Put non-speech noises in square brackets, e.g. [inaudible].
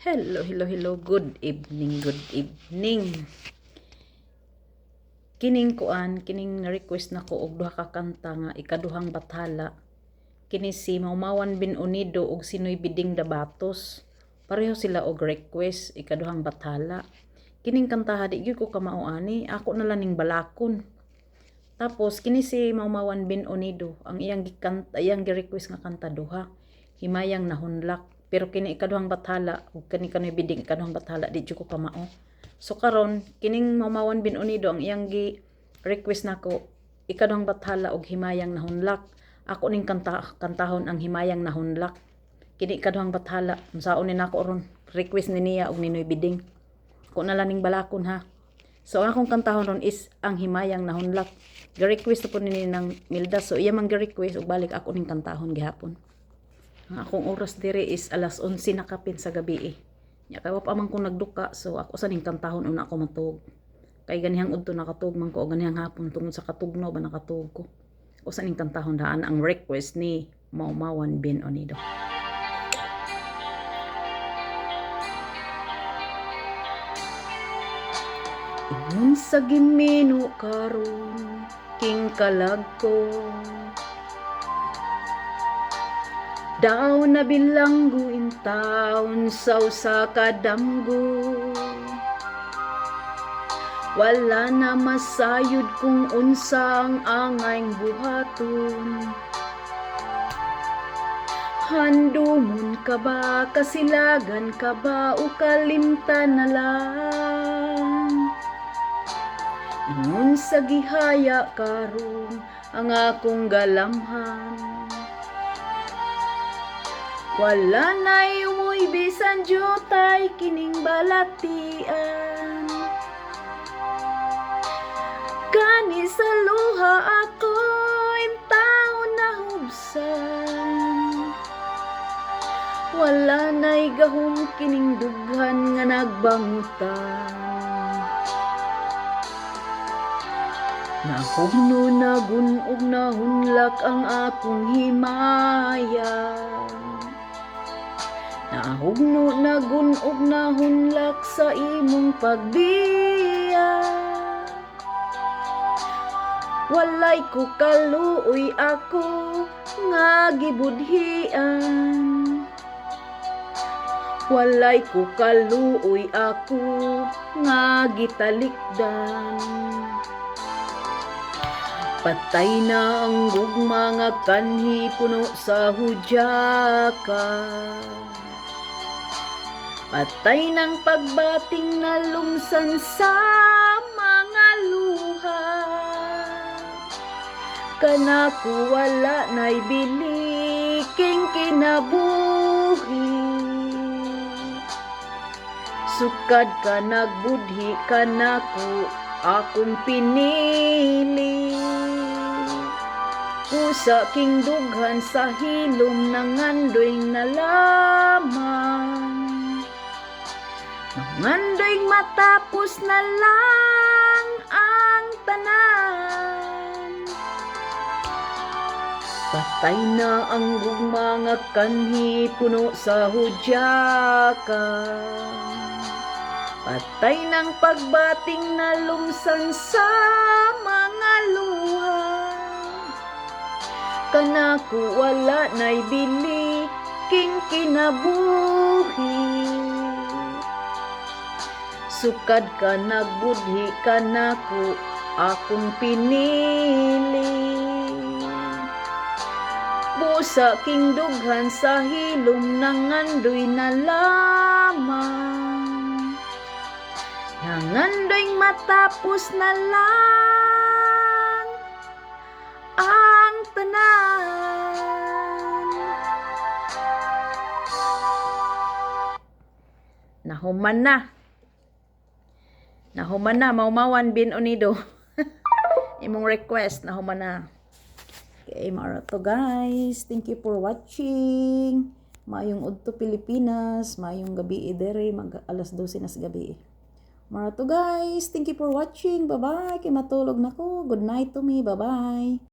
Hello, hello, hello. Good evening, good evening. Kining kuan, kining na-request na ko og duha ka kanta nga ikaduhang bathala. Kini si Maumawan bin Unido og Sinoy Biding Dabatos. Pareho sila og request ikaduhang bathala. Kining kanta di gyud ko kamao ani, ako na lang ning balakon. Tapos kini si Maumawan bin Unido, ang iyang gikanta, iyang gi-request nga kanta duha. Himayang nahunlak. Pero kini ikaduhang bathala, ug kani kanoy biding ikaduhang bathala di ko kamao. So karon kining Maumawan bin Unido ang iyang gi request nako ikaduhang bathala og himayang nahunlak. Ako ning kanta kantahon ang himayang nahunlak. Kini ikaduhang bathala, unsaon ni nako ron request ni niya og ninoy biding. Ako na lang ning balakon ha. So ang akong kantahon ron is ang himayang nahunlak. Gi-request po ni ng Milda. So iya man gi-request ug balik ako ning kantahon gihapon. Akong oras dire is alas 11 na kapin sa gabi eh. Nya kay wa pa man ko nagduka so ako sa ning kantahon una ako matug. Kay ganihang udto nakatug man ko o ganihang hapon tungod sa katugno ba nakatug ko. O sa ning kantahon daan ang request ni Maumawan bin Onido. Ingon sa karon king kalag ko Daw na bilanggo in taon sa usa Wala na masayod kung unsang angayng buhaton. Handumon ka ba, kasilagan ka ba, o kalimtan na lang? Ingon sa gihaya karon ang akong galamhan Wala na umuy bisan jutay kining balatian. Kani sa luha ako taon na hubsan. Wala na'y gahom kining dughan nga nagbangutan. Nahugno na gunog na hunlak ang akong himaya Nahugno na gunog na hunlak sa imong pagbiya. Walay ko kaluoy ako nga gibudhian. Walay ko kaluoy ako nga gitalikdan. Patay na ang gugma nga kanhi puno sa hudyaka Patay ng pagbating na lumsan sa mga luha. Kanako wala na'y biliking kinabuhi. Sukad ka nagbudhi ka nako akong pinili. Usa king dughan sa hilom nangandoy na lamang Mangandoy matapos na lang ang tanan. Patay na ang nga kanhi puno sa hudyaka Patay ng pagbating na lumsan sa mga luha. Kanako wala na'y bili king kinabuhi Sukad ka nagbudhi ka nako akong pinili. Busa king dughan sa hilom nangandoy na lamang Nangandoy matapos na lang ang tanan. Nahuman na Nahuman na, maumawan bin unido. [laughs] Imong request, nahuman na. Okay, mara to guys. Thank you for watching. Maayong udto Pilipinas, maayong gabi dere mag alas 12 na sa gabi. Mara to guys. Thank you for watching. Bye-bye. Kay matulog na ko. Good night to me. Bye-bye.